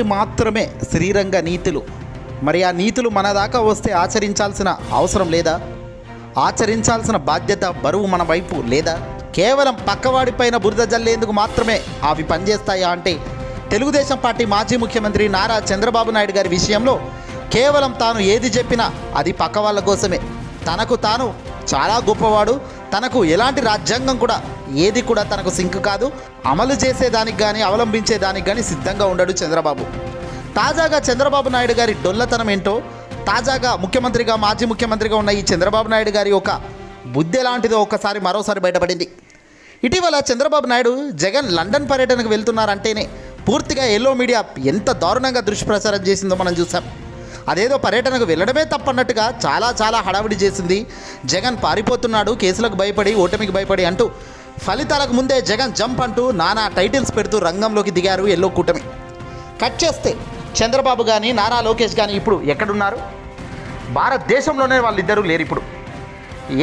చెప్పేవి మాత్రమే శ్రీరంగ నీతులు. మరి ఆ నీతులు మన దాకా వస్తే ఆచరించాల్సిన అవసరం లేదా? ఆచరించాల్సిన బాధ్యత బరువు మన వైపు లేదా? కేవలం పక్కవాడిపైన బురద జల్లేందుకు మాత్రమే అవి పనిచేస్తాయా అంటే? తెలుగుదేశం పార్టీ మాజీ ముఖ్యమంత్రి నారా చంద్రబాబు నాయుడు గారి విషయంలో కేవలం తాను ఏది చెప్పినా అది పక్క వాళ్ళ కోసమే. తనకు తాను చాలా గొప్పవాడు. తనకు ఎలాంటి రాజ్యాంగం కూడా ఏది కూడా తనకు సింక్ కాదు. అమలు చేసేదానికి కానీ అవలంబించేదానికి కానీ సిద్ధంగా ఉండడు చంద్రబాబు. తాజాగా చంద్రబాబు నాయుడు గారి డొల్లతనం ఏంటో తాజాగా ముఖ్యమంత్రిగా మాజీ ముఖ్యమంత్రిగా ఉన్న ఈ చంద్రబాబు నాయుడు గారి ఒక బుద్ధి ఎలాంటిదో ఒకసారి మరోసారి బయటపడింది. ఇటీవల చంద్రబాబు నాయుడు జగన్ లండన్ పర్యటనకు వెళ్తున్నారంటేనే పూర్తిగా ఎల్లో మీడియా ఎంత దారుణంగా దుష్ప్రచారం చేసిందో మనం చూసాం. అదేదో పర్యటనకు వెళ్ళడమే తప్పన్నట్టుగా చాలా చాలా హడావిడి చేసింది. జగన్ పారిపోతున్నాడు కేసులకు భయపడి ఓటమికి భయపడి అంటూ ఫలితాలకు ముందే జగన్ జంప్ అంటూ నానా టైటిల్స్ పెడుతూ రంగంలోకి దిగారు ఎల్లో కూటమి. కట్ చేస్తే చంద్రబాబు కానీ నారా లోకేష్ కానీ ఇప్పుడు ఎక్కడున్నారు? భారతదేశంలోనే వాళ్ళిద్దరూ లేరు ఇప్పుడు.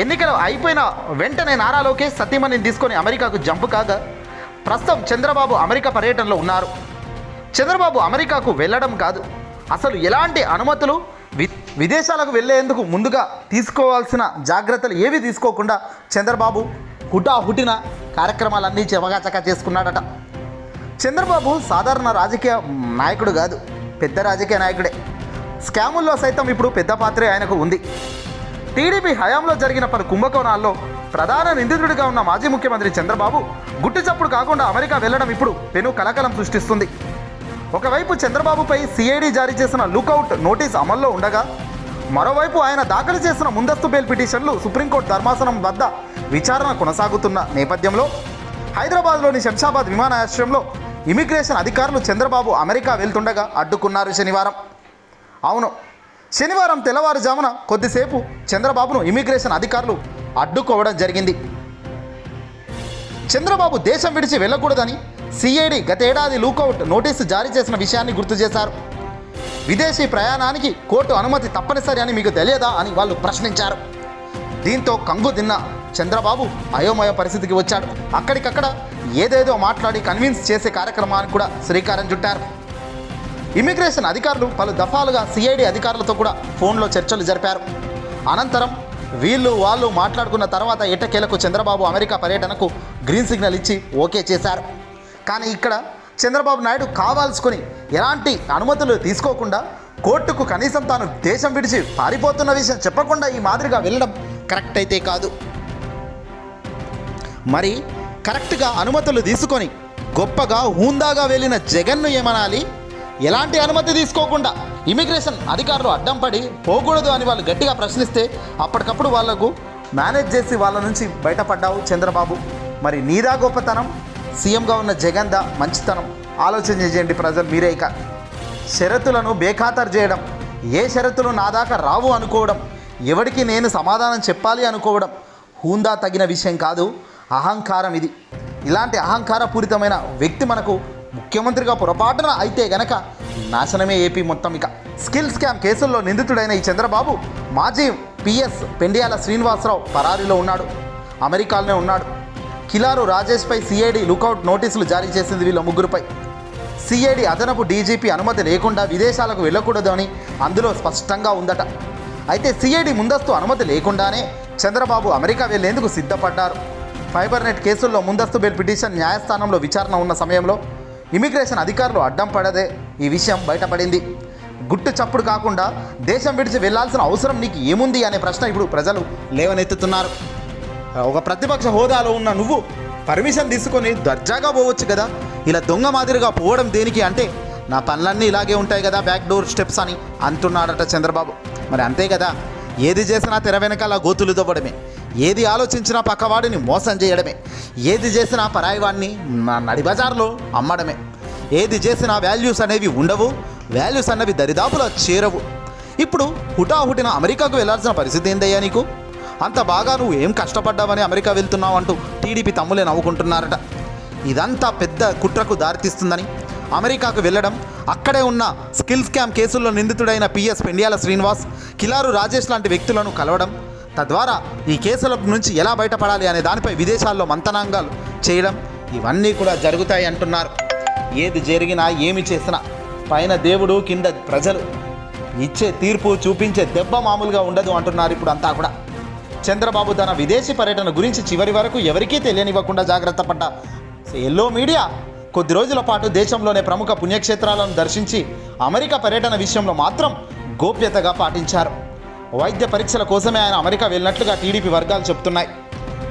ఎన్నికలు అయిపోయిన వెంటనే నారా లోకేష్ సతీమణిని తీసుకొని అమెరికాకు జంప్ కాగా ప్రస్తుతం చంద్రబాబు అమెరికా పర్యటనలో ఉన్నారు. చంద్రబాబు అమెరికాకు వెళ్ళడం కాదు. అసలు ఎలాంటి అనుమతులు వి విదేశాలకు వెళ్ళేందుకు ముందుగా తీసుకోవాల్సిన జాగ్రత్తలు ఏవి తీసుకోకుండా చంద్రబాబు హుటా హుటిన కార్యక్రమాలన్నీ చెవగాచకా చేసుకున్నాడట. చంద్రబాబు సాధారణ రాజకీయ నాయకుడు కాదు పెద్ద రాజకీయ నాయకుడే. స్కాముల్లో సైతం ఇప్పుడు పెద్ద పాత్రే ఆయనకు ఉంది. టీడీపీ హయాంలో జరిగిన పలు కుంభకోణాల్లో ప్రధాన నిందితుడిగా ఉన్న మాజీ ముఖ్యమంత్రి చంద్రబాబు గుట్టుచప్పుడు కాకుండా అమెరికా వెళ్ళడం ఇప్పుడు పెను కలకలం సృష్టిస్తుంది. ఒకవైపు చంద్రబాబుపై సిఐడి జారీ చేసిన లుకౌట్ నోటీస్ అమల్లో ఉండగా మరోవైపు ఆయన దాఖలు చేసిన ముందస్తు బెయిల్ పిటిషన్లు సుప్రీంకోర్టు ధర్మాసనం వద్ద విచారణ కొనసాగుతున్న నేపథ్యంలో హైదరాబాద్లోని శంషాబాద్ విమానాశ్రయంలో ఇమిగ్రేషన్ అధికారులు చంద్రబాబు అమెరికా వెళ్తుండగా అడ్డుకున్నారు శనివారం. అవును శనివారం తెల్లవారుజామున కొద్దిసేపు చంద్రబాబును ఇమిగ్రేషన్ అధికారులు అడ్డుకోవడం జరిగింది. చంద్రబాబు దేశం విడిచి వెళ్ళకూడదని సిఐడి గతేడాది లూకౌట్ నోటీసు జారీ చేసిన విషయాన్ని గుర్తు చేశారు. విదేశీ ప్రయాణానికి కోర్టు అనుమతి తప్పనిసరి అని మీకు తెలియదా అని వాళ్ళు ప్రశ్నించారు. దీంతో కంగు తిన్న చంద్రబాబు అయోమయ పరిస్థితికి వచ్చాడు. అక్కడికక్కడ ఏదేదో మాట్లాడి కన్విన్స్ చేసే కార్యక్రమానికి కూడా శ్రీకారం చుట్టారు. ఇమిగ్రేషన్ అధికారులు పలు దఫాలుగా సిఐడి అధికారులతో కూడా ఫోన్లో చర్చలు జరిపారు. అనంతరం వీళ్ళు వాళ్ళు మాట్లాడుకున్న తర్వాత ఎట్టకేలకు చంద్రబాబు అమెరికా పర్యటనకు గ్రీన్ సిగ్నల్ ఇచ్చి ఓకే చేశారు. కానీ ఇక్కడ చంద్రబాబు నాయుడు కావాల్సుకొని ఎలాంటి అనుమతులు తీసుకోకుండా కోర్టుకు కనీసం తాను దేశం విడిచి పారిపోతున్న విషయం చెప్పకుండా ఈ మాదిరిగా వెళ్ళడం కరెక్ట్ అయితే కాదు. మరి కరెక్ట్గా అనుమతులు తీసుకొని గొప్పగా హూందాగా వెళ్ళిన జగన్ను ఏమనాలి? ఎలాంటి అనుమతి తీసుకోకుండా ఇమిగ్రేషన్ అధికారులు అడ్డం పడి పోకూడదు అని వాళ్ళు గట్టిగా ప్రశ్నిస్తే అప్పటికప్పుడు వాళ్ళకు మేనేజ్ చేసి వాళ్ళ నుంచి బయటపడ్డావు చంద్రబాబు. మరి నీదా గొప్పతనం? సీఎంగా ఉన్న జగన్ దా మంచితనం. ఆలోచన చేయండి ప్రజలు మీరే ఇక. షరతులను బేఖాతరు చేయడం ఏ షరతులు నా దాకా రావు అనుకోవడం ఎవరికి నేను సమాధానం చెప్పాలి అనుకోవడం హూందా తగిన విషయం కాదు అహంకారం ఇది. ఇలాంటి అహంకారపూరితమైన వ్యక్తి మనకు ముఖ్యమంత్రిగా పొరపాటున అయితే గనక నాశనమే ఏపీ మొత్తం ఇక. స్కిల్ స్కామ్ కేసుల్లో నిందితుడైన ఈ చంద్రబాబు మాజీ పిఎస్ పెండియాల శ్రీనివాసరావు పరారీలో ఉన్నాడు. అమెరికాలోనే ఉన్నాడు. కిలారు రాజేష్పై సిఐడి లుకౌట్ నోటీసులు జారీ చేసింది వీళ్ళ ముగ్గురుపై. సిఐడి అదనపు డీజీపీ అనుమతి లేకుండా విదేశాలకు వెళ్ళకూడదు అని అందులో స్పష్టంగా ఉందట. అయితే సిఐడి ముందస్తు అనుమతి లేకుండానే చంద్రబాబు అమెరికా వెళ్ళేందుకు సిద్ధపడ్డారు. ఫైబర్ నెట్ కేసుల్లో ముందస్తు బెయిల్ పిటిషన్ న్యాయస్థానంలో విచారణ ఉన్న సమయంలో ఇమిగ్రేషన్ అధికారులు అడ్డం పడదే ఈ విషయం బయటపడింది. గుట్టు చప్పుడు కాకుండా దేశం విడిచి వెళ్ళాల్సిన అవసరం నీకు ఏముంది అనే ప్రశ్న ఇప్పుడు ప్రజలు లేవనెత్తుతున్నారు. ఒక ప్రతిపక్ష హోదాలో ఉన్న నువ్వు పర్మిషన్ తీసుకొని దర్జాగా పోవచ్చు కదా. ఇలా దొంగ మాదిరిగా పోవడం దేనికి అంటే నా పనులన్నీ ఇలాగే ఉంటాయి కదా బ్యాక్ డోర్ స్టెప్స్ అని అంటున్నాడట చంద్రబాబు. మరి అంతే కదా ఏది చేసినా తెర వెనకాల గోతులు దవ్వడమే. ఏది ఆలోచించినా పక్కవాడిని మోసం చేయడమే. ఏది చేసినా పరాయివాడిని నా అమ్మడమే. ఏది చేసినా వాల్యూస్ అనేవి ఉండవు వాల్యూస్ అన్నవి దరిదాపులో చేరవు. ఇప్పుడు హుటాహుటిన అమెరికాకు వెళ్ళాల్సిన పరిస్థితి ఏందయ్యా నీకు? అంత బాగా నువ్వు ఏం కష్టపడ్డావని అమెరికా వెళ్తున్నావు అంటూ టీడీపీ తమ్ములే నవ్వుకుంటున్నారట. ఇదంతా పెద్ద కుట్రకు దారితీస్తుందని అమెరికాకు వెళ్ళడం అక్కడే ఉన్న స్కిల్ స్కామ్ కేసుల్లో నిందితుడైన పిఎస్ పెండియాల శ్రీనివాస్ కిలారు రాజేష్ లాంటి వ్యక్తులను కలవడం తద్వారా ఈ కేసుల నుంచి ఎలా బయటపడాలి అనే దానిపై విదేశాల్లో మంతనాంగాలు చేయడం ఇవన్నీ కూడా జరుగుతాయి అంటున్నారు. ఏది జరిగినా ఏమి చేసినా పైన దేవుడు కింద ప్రజలు ఇచ్చే తీర్పు చూపించే దెబ్బ మామూలుగా ఉండదు అంటున్నారు ఇప్పుడు అంతా కూడా. చంద్రబాబు తన విదేశీ పర్యటన గురించి చివరి వరకు ఎవరికీ తెలియనివ్వకుండా జాగ్రత్త పడ్డ ఎల్లో మీడియా కొద్ది రోజుల పాటు దేశంలోనే ప్రముఖ పుణ్యక్షేత్రాలను దర్శించి అమెరికా పర్యటన విషయంలో మాత్రం గోప్యతగా పాటించారు. వైద్య పరీక్షల కోసమే ఆయన అమెరికా వెళ్ళినట్లుగా టీడీపీ వర్గాలు చెబుతున్నాయి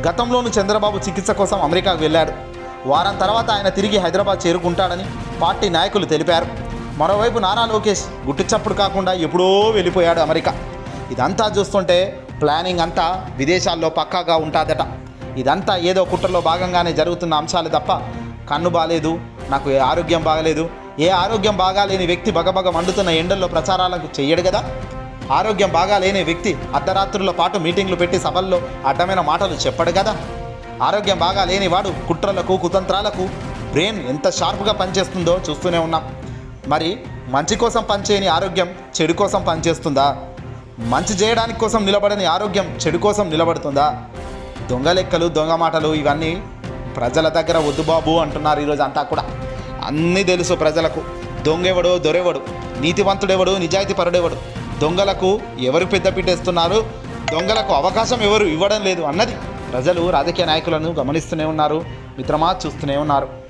గతంలోనూ చంద్రబాబు చికిత్స కోసం అమెరికాకు వెళ్ళాడు. వారం తర్వాత ఆయన తిరిగి హైదరాబాద్ చేరుకుంటాడని పార్టీ నాయకులు తెలిపారు. మరోవైపు నారా లోకేష్ గుట్టుచప్పుడు కాకుండా ఎప్పుడో వెళ్ళిపోయాడు అమెరికా. ఇదంతా చూస్తుంటే ప్లానింగ్ అంతా విదేశాల్లో పక్కాగా ఉంటుందట. ఇదంతా ఏదో కుట్రలో భాగంగానే జరుగుతున్న అంశాలు తప్ప కన్ను బాగాలేదు నాకు ఏ ఆరోగ్యం బాగలేదు ఏ ఆరోగ్యం బాగాలేని వ్యక్తి బగబగ మండుతున్న ఎండల్లో ప్రచారాలకు చెయ్యడు కదా? ఆరోగ్యం బాగాలేని వ్యక్తి అర్ధరాత్రుల పాటు మీటింగ్లు పెట్టి సభల్లో అడ్డమైన మాటలు చెప్పడు కదా? ఆరోగ్యం బాగాలేని వాడు కుట్రలకు కుతంత్రాలకు బ్రెయిన్ ఎంత షార్ప్గా పనిచేస్తుందో చూస్తూనే ఉన్నాం. మరి మంచి కోసం పనిచేయని ఆరోగ్యం చెడు కోసం పనిచేస్తుందా? మంచి చేయడానికి కోసం నిలబడని ఆరోగ్యం చెడు కోసం నిలబడుతుందా? దొంగ లెక్కలు దొంగ మాటలు ఇవన్నీ ప్రజల దగ్గర వద్దు బాబు అంటున్నారు ఈరోజు అంతా కూడా. అన్నీ తెలుసు ప్రజలకు. దొంగెవడు దొరెవడు నీతివంతుడెవడు నిజాయితీ పరుడెవడు దొంగలకు ఎవరు పెద్దపీటేస్తున్నారు దొంగలకు అవకాశం ఎవరు ఇవ్వడం లేదు అన్నది ప్రజలు రాజకీయ నాయకులను గమనిస్తూనే ఉన్నారు మిత్రమా చూస్తూనే ఉన్నారు.